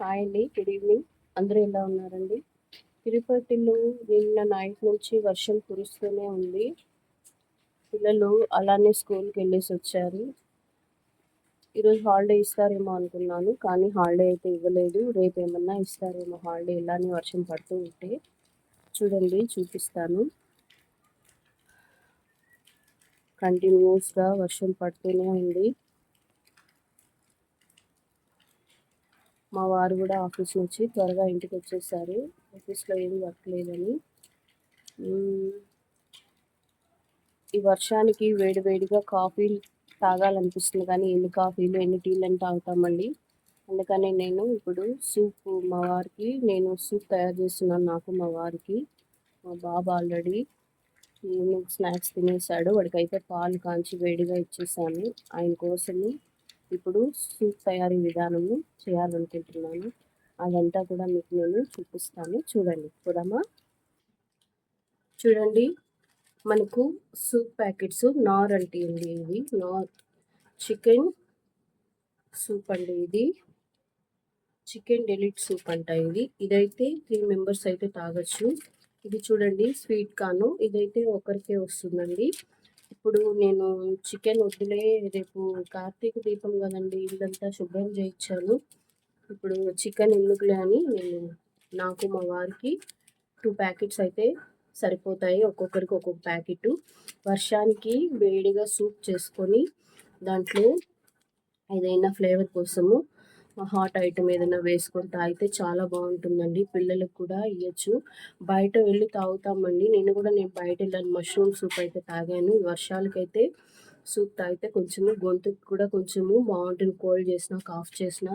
Hi అండి. Good evening. అందరూ ఎలా ఉన్నారండి? తిరుపతిలో నిన్న నైట్ నుంచి వర్షం కురుస్తూనే ఉంది. పిల్లలు అలానే స్కూల్కి వెళ్ళేసి వచ్చారు. ఈరోజు హాలిడే ఇస్తారేమో అనుకున్నాను కానీ హాలిడే అయితే ఇవ్వలేదు. రేపు ఏమన్నా ఇస్తారేమో హాలిడే ఇలానే వర్షం పడుతూ ఉంటే చూడండి చూపిస్తాను. కంటిన్యూస్గా వర్షం పడుతూనే ఉంది. మా వారు కూడా ఆఫీస్ నుంచి త్వరగా ఇంటికి వచ్చేసారు. ఆఫీస్లో ఏం వర్క్ లేదని. ఈ వర్షానికి వేడివేడిగా కాఫీ తాగాలనిపిస్తుంది కానీ ఎన్ని కాఫీలు ఎన్ని టీలు అని తాగుతామండి అందుకని నేను ఇప్పుడు సూప్ మా వారికి నేను సూప్ తయారు చేస్తున్నాను నాకు మా వారికి. మా బాబు ఆల్రెడీ ఈవినింగ్ స్నాక్స్ తినేసాడు. వాడికైతే పాలు కాంచి వేడిగా ఇచ్చేసాను. ఆయన కోసము ఇప్పుడు సూప్ తయారీ విధానము చేయాలనుకుంటున్నాను. అదంతా కూడా మీకు నేను చూపిస్తాను. చూడండి. చూడమ్మా చూడండి. మనకు సూప్ ప్యాకెట్స్ నార్ అంటే ఉంది ఇది? నార్ చికెన్ సూప్ అండి ఇది. చికెన్ డెలిట్ సూప్ అంట ఇది. ఇదైతే త్రీ మెంబర్స్ అయితే తాగొచ్చు. ఇది చూడండి. స్వీట్ కాను. ఇదైతే ఒకరికే వస్తుందండి. ఇప్పుడు నేను చికెన్ వద్దులే రేపు కార్తీక దీపం కదండి ఇల్లంతా శుభ్రం చేయించాను. ఇప్పుడు చికెన్ ఎందుకులే అని నేను నాకు మా వారికి టూ ప్యాకెట్స్ అయితే సరిపోతాయి ఒక్కొక్కరికి ఒక్కొక్క ప్యాకెట్ వర్షానికి వేడిగా సూప్ చేసుకొని దాంట్లో ఏదైనా ఫ్లేవర్ కోసము హాట్ ఐటమ్ ఏదైనా వేసుకొని తాగితే చాలా బాగుంటుందండి. పిల్లలకు కూడా ఇవ్వచ్చు బయట వెళ్ళి తాగుతామండి. నేను కూడా నేను బయట వెళ్ళాను. మష్రూమ్ సూప్ అయితే తాగాను. వర్షాలకైతే సూప్ తాగితే కొంచెము గొంతుకు కూడా కొంచెము బాగుంటుంది. కోల్డ్ చేసిన కాఫ్ చేసిన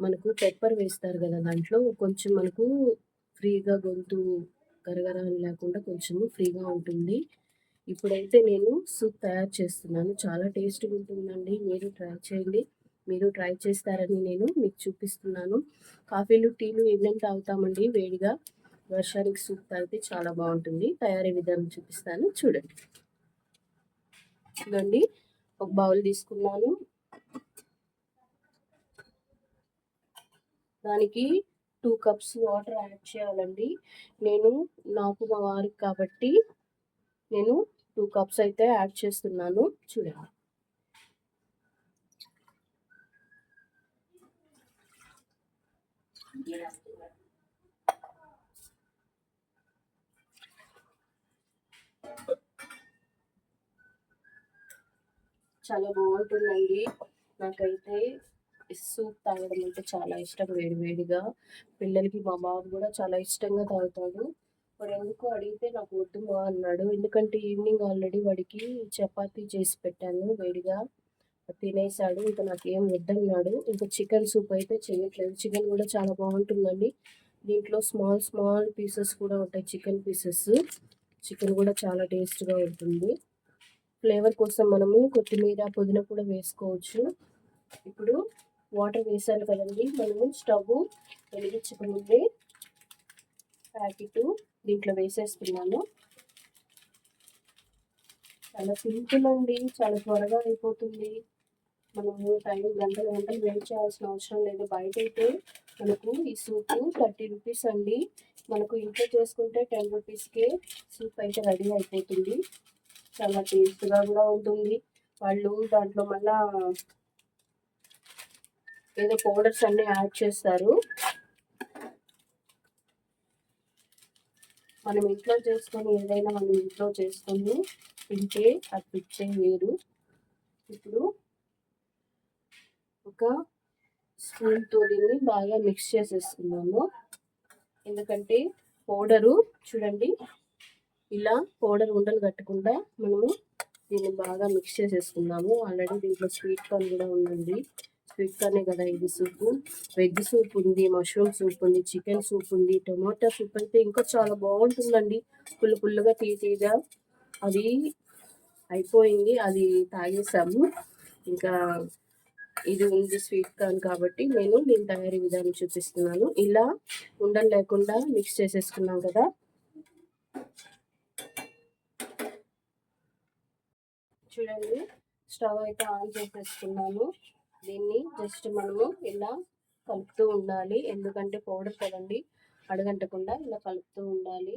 మనకు పెప్పర్ వేస్తారు కదా దాంట్లో. కొంచెం మనకు ఫ్రీగా గొంతు గరగర అని లేకుండా కొంచెము ఫ్రీగా ఉంటుంది. ఇప్పుడైతే నేను సూప్ తయారు చేస్తున్నాను. చాలా టేస్ట్గా ఉంటుందండి. మీరు ట్రై చేయండి. మీరు ట్రై చేస్తారని నేను మీకు చూపిస్తున్నాను. కాఫీలు టీలు ఎన్నెన్ని తాగుతామండి? వేడిగా వర్షానికి సూప్ తాగితే చాలా బాగుంటుంది. తయారీ విధానం చూపిస్తాను. చూడండి. చూడండి. ఒక బౌల్ తీసుకున్నాను. దానికి టూ కప్స్ వాటర్ యాడ్ చేయాలండి. నేను నాకు మా వారికి కాబట్టి నేను టూ కప్స్ అయితే యాడ్ చేస్తున్నాను. చూడండి. చాలా బాగుంటుందండి. నాకైతే సూప్ తాగడం అంటే చాలా ఇష్టం వేడి వేడిగా పిల్లలకి మా బాబు కూడా చాలా ఇష్టంగా తాగుతాడు. వాడు ఎందుకు అడిగితే నాకు వద్దు మా అన్నాడు. ఎందుకంటే ఈవినింగ్ ఆల్రెడీ వాడికి చపాతీ చేసి పెట్టాను వేడిగా. తినేసాడు. ఇంకా నాకు ఏం వద్దన్నాడు. ఇంకా చికెన్ సూప్ అయితే చేయట్లేదు. చికెన్ కూడా చాలా బాగుంటుందండి. దీంట్లో స్మాల్ స్మాల్ పీసెస్ కూడా ఉంటాయి. Chicken pieces. చికెన్ కూడా చాలా టేస్ట్గా ఉంటుంది. ఫ్లేవర్ కోసం మనము కొత్తిమీర పుదీనా కూడా వేసుకోవచ్చు. ఇప్పుడు వాటర్ వేసాను కదండి. మనము స్టవ్ వెలిగించకముందే ప్యాకెట్ దీంట్లో వేసేస్తున్నాను. చాలా సింపుల్ అండి. చాలా త్వరగా అయిపోతుంది. మనము టైం గంటలు గంటలు వెయిట్ చేయాల్సిన అవసరం లేదు. బయట అయితే మనకు ఈ సూప్ థర్టీ రూపీస్ అండి. మనకు ఇంట్లో చేసుకుంటే టెన్ రూపీస్కే సూప్ అయితే రెడీ అయిపోతుంది. చాలా టేస్ట్గా కూడా ఉంటుంది. వాళ్ళు దాంట్లో మళ్ళా ఏదో పౌడర్స్ అన్నీ యాడ్ చేస్తారు. మనం ఇంట్లో చేసుకొని ఏదైనా మనం ఇంట్లో చేసుకొని తింటే అది పిచ్చే వేరు. ఇప్పుడు ఒక స్పూన్తో దీన్ని బాగా మిక్స్ చేసేస్తున్నాము ఎందుకంటే పౌడరు చూడండి ఇలా పౌడర్ ఉండలు కట్టకుండా మనము దీన్ని బాగా మిక్స్ చేసేస్తున్నాము ఆల్రెడీ దీంట్లో స్వీట్ కార్న్ కూడా ఉందండి. స్వీట్ కార్నే కదా ఇది సూప్. వెజ్ సూప్ ఉంది మష్రూమ్ సూప్ ఉంది చికెన్ సూప్ ఉంది టొమాటో సూప్ అయితే ఇంకా చాలా బాగుంటుందండి. పుల్ల పుల్లగా తీయగా అది అయిపోయింది అది తాగేసాము. ఇంకా ఇది ఉంది స్వీట్ కార్న్ కాబట్టి నేను దీని తయారీ విధానం చూపిస్తున్నాను. ఇలా ఉండలు లేకుండా మిక్స్ చేసేసుకున్నాం కదా. చూడండి స్టవ్ అయితే ఆన్ చేసేసుకున్నాను. దీన్ని జస్ట్ మనము ఇలా కలుపుతూ ఉండాలి. ఎందుకంటే పౌడర్ కదండి అడగంటకుండా ఇలా కలుపుతూ ఉండాలి.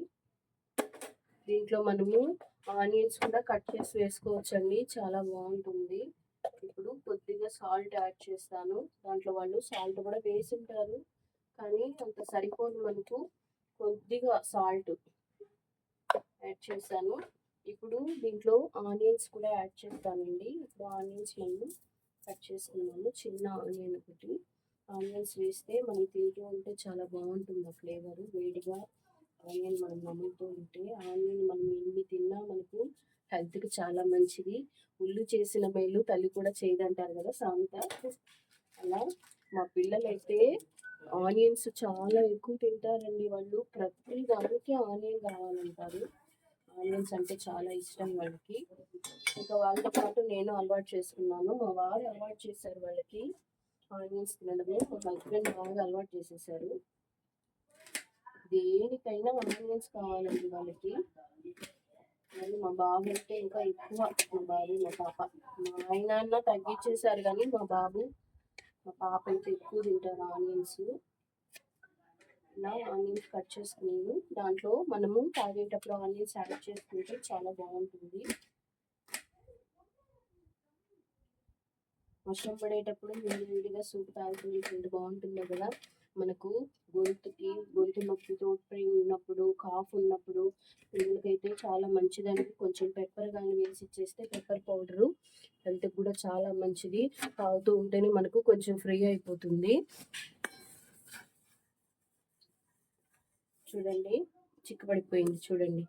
దీంట్లో మనము ఆనియన్స్ కూడా కట్ చేసి వేసుకోవచ్చండి. చాలా బాగుంటుంది. ఇప్పుడు కొద్దిగా సాల్ట్ యాడ్ చేస్తాను. దాంట్లో వాళ్ళు సాల్ట్ కూడా వేసి ఉంటారు కానీ అంత సరిపోదు మనకు. కొద్దిగా సాల్ట్ యాడ్ చేశాను ఇప్పుడు దీంట్లో ఆనియన్స్ కూడా యాడ్ చేస్తానండి. ఇప్పుడు ఆనియన్స్ నేను కట్ చేసుకున్నాను. చిన్న ఆనియన్ ఒకటి. ఆనియన్స్ వేస్తే మనం తింటూ ఉంటే చాలా బాగుంటుంది ఆ ఫ్లేవర్ వేడిగా ఆనియన్ మనం నమ్ముతూ ఉంటే ఆనియన్ మనం ఎన్ని తిన్నా మనకు హెల్త్కి చాలా మంచిది. ఉల్లు చేసిన మేలు తల్లి కూడా చేయదంటారు కదా సామెత అలా మా పిల్లలైతే ఆనియన్స్ చాలా ఎక్కువ తింటారండి వాళ్ళు. ప్రతి దానికి ఆనియన్ కావాలంటారు. ఆనియన్స్ అంటే చాలా ఇష్టం వాళ్ళకి. ఇంకా వాళ్ళతో పాటు నేను అలవాటు చేసుకున్నాను. మా వారు అలవాటు చేశారు వాళ్ళకి ఆనియన్స్ తినడము. మా హస్బెండ్ బాగా అలవాటు చేసేసారు. దేనికైనా ఆనియన్స్ కావాలండి వాళ్ళకి. మా బాబు అంటే ఇంకా ఎక్కువ మా బాబు మా పాప. మా ఆయన తగ్గించేశారు కానీ మా బాబు మా పాప అయితే ఎక్కువ తింటారు ఆనియన్స్. ఇలా ఆనియన్స్ కట్ చేసుకున్నాను. దాంట్లో మనము తాగేటప్పుడు ఆనియన్స్ యాడ్ చేసుకుంటే చాలా బాగుంటుంది. వర్షం పడేటప్పుడు వేడి వేడిగా సూప్ తాగుతుంది బాగుంటుంది బాగుంటుందో కదా. మనకు గొంతుకి గొంతు నొప్పి తోటి ఉన్నప్పుడు కాఫ్ ఉన్నప్పుడు పిల్లలకైతే చాలా మంచిదని కొంచెం పెప్పర్ కానీ వేసి ఇచ్చేస్తే పెప్పర్ పౌడరు హెల్త్కి కూడా చాలా మంచిది. తాగుతూ ఉంటేనే మనకు కొంచెం ఫ్రీ అయిపోతుంది. చూడండి చిక్కబడిపోయింది చూడండి.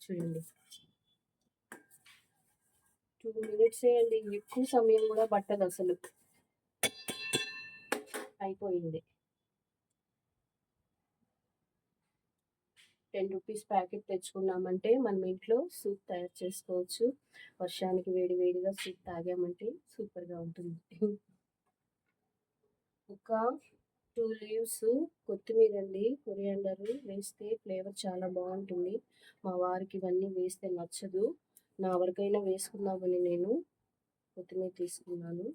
చూడండి. టూ మినిట్స్ అండి ఎక్కువ సమయం కూడా పట్టదు అసలు. అయిపోయింది. టెన్ రూపీస్ ప్యాకెట్ తెచ్చుకున్నామంటే మనం ఇంట్లో సూప్ తయారు చేసుకోవచ్చు. వర్షానికి వేడి వేడిగా సూప్ తాగామంటే సూపర్గా ఉంటుంది. ఒక టూ లీవ్స్ కొత్తిమీర అండి. కొరియాండర్ వేస్తే ఫ్లేవర్ చాలా బాగుంటుంది. మా వారికి ఇవన్నీ వేస్తే నచ్చదు. నా వరకైనా వేసుకుందామని నేను కొత్తిమీర తీసుకున్నాను.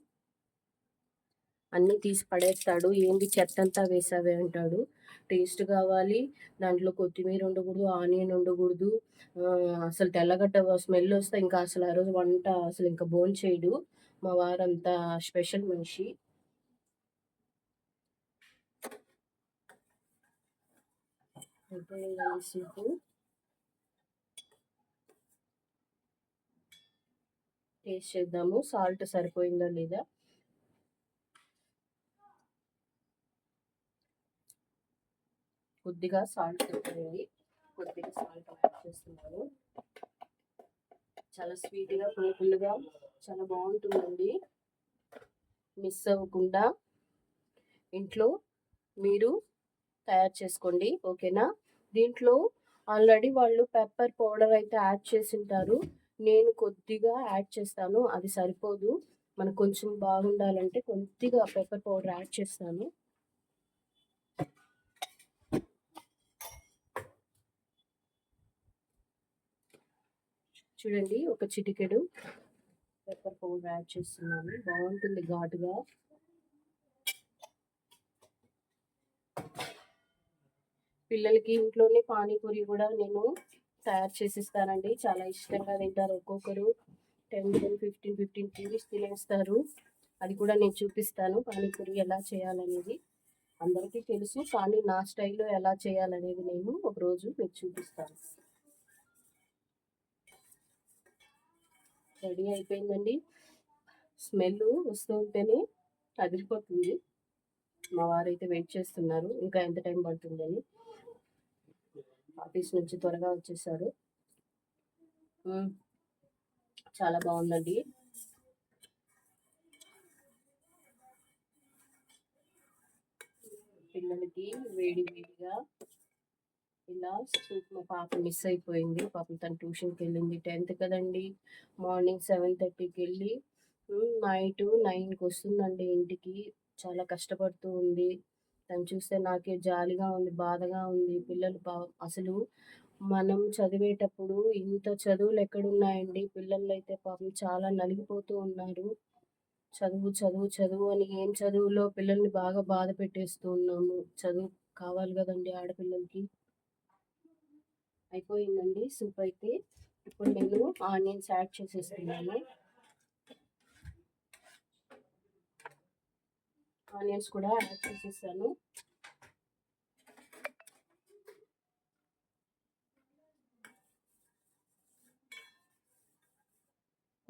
అన్నీ తీసి పడేస్తాడు. ఏంటి చెత్త అంతా వేసావే అంటాడు. టేస్ట్ కావాలి. దాంట్లో కొత్తిమీర ఉండకూడదు ఆనియన్ ఉండకూడదు. అసలు తెల్లగడ్డ స్మెల్ వస్తే ఇంకా అసలు ఆ రోజు వంట అసలు ఇంకా బోన్ చేయడు. మా వారంతా స్పెషల్ మనిషి. అయిపోయిందండి సూపు. టేస్ట్ చేద్దాము. సాల్ట్ సరిపోయిందా లేదా? కొద్దిగా సాల్ట్ సరిపోయింది. కొద్దిగా సాల్ట్ యాడ్ చేస్తున్నాను. చాలా స్వీట్గా పులుపులుగా చాలా బాగుంటుందండి. మిస్ అవ్వకుండా ఇంట్లో మీరు తయారు చేసుకోండి. ఓకేనా? దీంట్లో ఆల్రెడీ వాళ్ళు పెప్పర్ పౌడర్ అయితే యాడ్ చేసి ఉంటారు. నేను కొద్దిగా యాడ్ చేస్తాను అది సరిపోదు. మనకు కొంచెం బాగుండాలంటే కొద్దిగా పెప్పర్ పౌడర్ యాడ్ చేస్తాను. చూడండి ఒక చిటికెడు పెప్పర్ పౌడర్ యాడ్ చేస్తున్నాను. బాగుంటుంది ఘాటుగా. పిల్లలకి ఇంట్లోనే పానీపూరి కూడా నేను తయారు చేసి ఇస్తానండి చాలా ఇష్టంగా తింటారు. ఒక్కొక్కరు ten ten fifteen fifteen KGs తినేస్తారు. అది కూడా నేను చూపిస్తాను. పానీపూరి ఎలా చేయాలనేది అందరికీ తెలుసు. కానీ నా స్టైల్లో ఎలా చేయాలనేది నేను ఒకరోజు మీకు చూపిస్తాను. రెడీ అయిపోయిందండి. స్మెల్ వస్తూ ఉంటేనే అదిరిపోతుంది. మా వారైతే వెయిట్ చేస్తున్నారు. ఇంకా ఎంత టైం పడుతుందని. ఆఫీస్ నుంచి త్వరగా వచ్చేసారు. చాలా బాగుందండి. పిల్లలకి వేడి వేడిగా ఇలా సూప్ మా పాప మిస్ అయిపోయింది. పాపం తను ట్యూషన్కి వెళ్ళింది టెన్త్ కదండి. మార్నింగ్ సెవెన్ థర్టీకి వెళ్ళి నైట్ నైన్కి వస్తుందండి ఇంటికి. చాలా కష్టపడుతూ ఉంది. తను చూస్తే నాకే జాలిగా ఉంది బాధగా ఉంది. పిల్లలు బా అసలు మనం చదివేటప్పుడు ఇంత చదువులు ఎక్కడున్నాయండి? పిల్లలు అయితే పాపం చాలా నలిగిపోతూ ఉన్నారు. చదువు చదువు చదువు అని ఏం చదువులో పిల్లల్ని బాగా బాధ పెట్టేస్తూ ఉన్నాము. చదువు కావాలి కదండి ఆడపిల్లలకి. అయిపోయిందండి. సూప్ అయితే ఇప్పుడు నేను ఆనియన్స్ యాడ్ చేసేస్తున్నాను. ఆనియన్స్ కూడా యాడ్ చేసేసాను.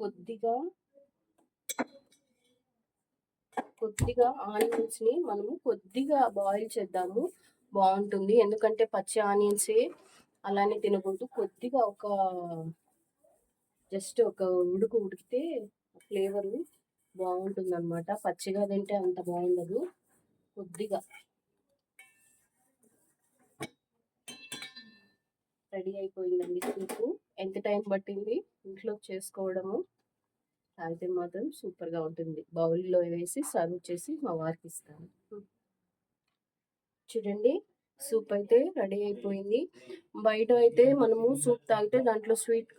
కొద్దిగా కొద్దిగా ఆనియన్స్ని మనము కొద్దిగా బాయిల్ చేద్దాము. బాగుంటుంది. ఎందుకంటే పచ్చి ఆనియన్సే అలానే తినకూడదు. కొద్దిగా ఒక జస్ట్ ఒక ఉడుకు ఉడికితే ఫ్లేవరు బాగుంటుంది అనమాట పచ్చిగా తింటే అంత బాగుండదు. కొద్దిగా. రెడీ అయిపోయిందండి సూపు. ఎంత టైం పట్టింది ఇంట్లో చేసుకోవడము? తాగితే మాత్రం సూపర్గా ఉంటుంది. బౌల్లో వేసి సర్వ్ చేసి మా వారికి ఇస్తాను. చూడండి. సూప్ అయితే రెడీ అయిపోయింది. బయట అయితే మనము సూప్ తాగితే దాంట్లో స్వీట్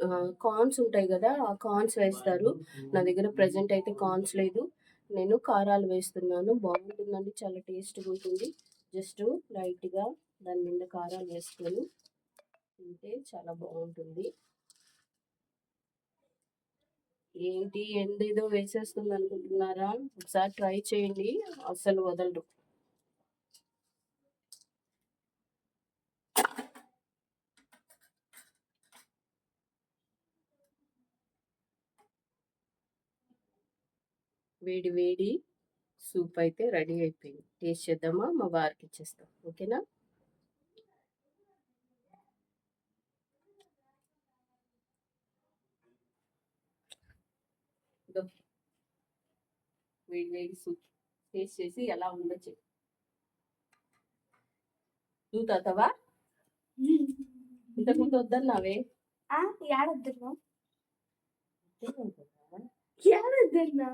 కార్న్స్ ఉంటాయి కదా ఆ కార్న్స్ వేస్తారు. నా దగ్గర ప్రజెంట్ అయితే కార్న్స్ లేదు. నేను కారాలు వేస్తున్నాను. బాగుంటుందండి చాలా టేస్ట్గా ఉంటుంది. జస్ట్ లైట్గా దాని మీద కారాలు వేసుకొని తింటే చాలా బాగుంటుంది. ఏంటి ఎందేదో వేసేస్తుంది అనుకుంటున్నారా? ఒకసారి ట్రై చేయండి. అస్సలు వదలరు. వేడి వేడి సూప్ అయితే రెడీ అయిపోయింది. టేస్ట్ చేద్దామా? మా వారికి ఇచ్చేస్తాం. ఓకేనా? వేడి వేడి సూప్. టేస్ట్ చేసి ఎలా ఉందో చెప్పు నువ్వు తాతావా? ఇంతకుముందు వద్దన్నావే. ఏడొద్దన్నా ఏడొద్దన్నా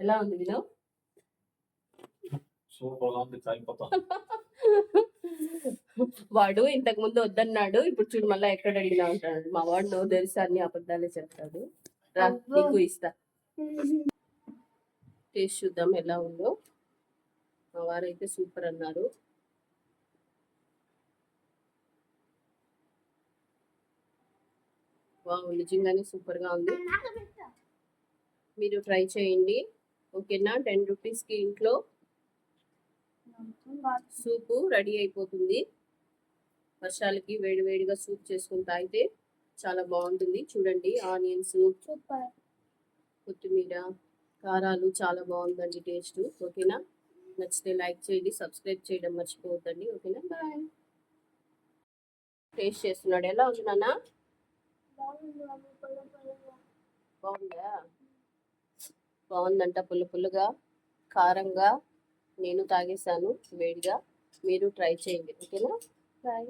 ఎలా ఉంది వినో వాడు ఇంతకు ముందు వద్దన్నాడు ఇప్పుడు చూడు మళ్ళీ ఎక్కడ అడిగినా ఉంటాడు. మా వాడు నో తెలిసి అన్ని అబద్ధాలే చెప్తాడు. రా. నీకు ఇస్తా. టేస్ట్ చూద్దాం ఎలా ఉందో. మా వారైతే సూపర్ అన్నారు. వావ్ నిజంగానే సూపర్గా ఉంది. మీరు ట్రై చేయండి. ఓకేనా? టెన్ రూపీస్కి ఇంట్లో సూపు రెడీ అయిపోతుంది. వర్షాలకి వేడి వేడిగా సూప్ చేసుకుని తాగితే చాలా బాగుంటుంది. చూడండి ఆనియన్స్ కొత్తిమీర కారాలు చాలా బాగుందండి టేస్ట్. ఓకేనా? నచ్చితే లైక్ చేయండి సబ్స్క్రైబ్ చేయడం మర్చిపోవద్దండి. ఓకేనా? బాయ్. టేస్ట్ చేస్తున్నాడు. ఎలా ఉంది నాన్న? బాగుందా? బాగుందంట. పుల్ల పుల్లగా కారంగా నేను తాగేసాను వేడిగా. మీరు ట్రై చేయండి. ఓకేనా? బాయ్